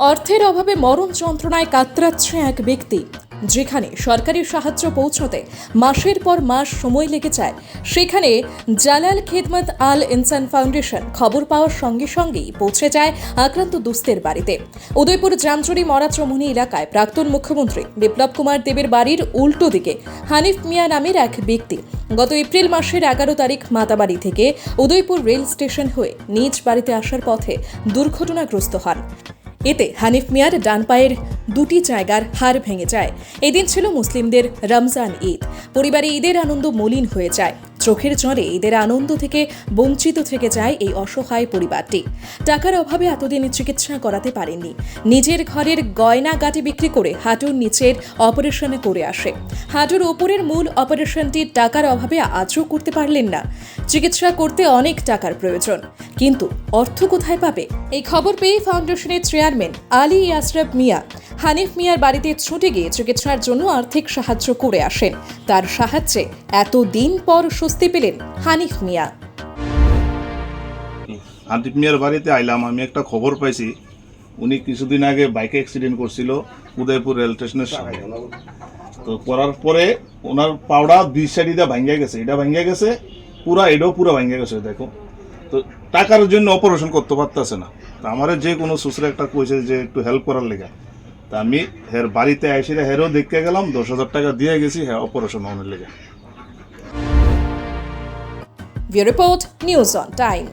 অর্থের অভাবে মরণ যন্ত্রণায় কাতরাচ্ছে এক ব্যক্তি, যেখানে সরকারি সাহায্য পৌঁছতে মাসের পর মাস সময় লেগে যায়। সেখানে জালাল খেদমত আল ইনসান ফাউন্ডেশন খবর পাওয়ার সঙ্গে সঙ্গেই পৌঁছে যায় আক্রান্ত দুস্থের বাড়িতে। উদয়পুর জামচুরি মরাচমনি এলাকায় প্রাক্তন মুখ্যমন্ত্রী বিপ্লব কুমার দেবের বাড়ির উল্টো দিকে হানিফ মিয়া নামের এক ব্যক্তি গত এপ্রিল মাসের এগারো তারিখ মাতাবাড়ি থেকে উদয়পুর রেল স্টেশন হয়ে নিজ বাড়িতে আসার পথে দুর্ঘটনাগ্রস্ত হন। এতে হানিফ মিয়ার ডান পায়ের দুটি জায়গার হার ভেঙে যায়। এদিন ছিল মুসলিমদের রমজান ঈদ। পরিবারে ঈদের আনন্দ মলিন হয়ে যায়। চোখের জলে ঈদের আনন্দ থেকে বঞ্চিত থেকে যায় এই অসহায় পরিবারটি। টাকার অভাবে এতদিন চিকিৎসা করাতে পারেননি। নিজের ঘরের গয়না গাটি বিক্রি করে হাঁটুর নিচের অপারেশন করে আসে। হাঁটুর ওপরের মূল অপারেশনটি টাকার অভাবে আজও করতে পারলেন না। চিকিৎসা করতে অনেক টাকার প্রয়োজন। কিন্তু অর্থ কোথায় পাবে? এই খবর পেয়ে ফাউন্ডেশনের চেয়ারম্যান আলী ইয়াসরাব মিয়া হানিফ মিয়ার বাড়িতে ছুটে গিয়ে চিকিৎসার জন্য আর্থিক সাহায্য করে আসেন। তার সাহায্যে এত দিন পর স্বস্তি পেলেন হানিফ মিয়া। হানিফ মিয়ার বাড়িতে আইলাম, আমি একটা খবর পাইছি। উনি কিছুদিন আগে বাইকে অ্যাক্সিডেন্ট করছিল উদয়পুর রেল স্টেশনের সামনে। তো করার পরে ওনার পাওড়া দুই সাইডে ভাঙ্গা গেছে। এটা ভাঙ্গা গেছে, পুরা এটাও পুরো ভাঙ্গা গেছে, দেখো। তো টাকার জন্য অপারেশন করতে পারতেছে না। তা আমার যে কোনো সুসরে একটা কইছে যে একটু হেল্প করার লেগে। তা আমি হের বাড়িতে আইসি হেরও দেখতে গেলাম, দশ হাজার টাকা দিয়ে গেছি হ্যাঁ অপারেশন হওয়ার লেগে। Report, news on time.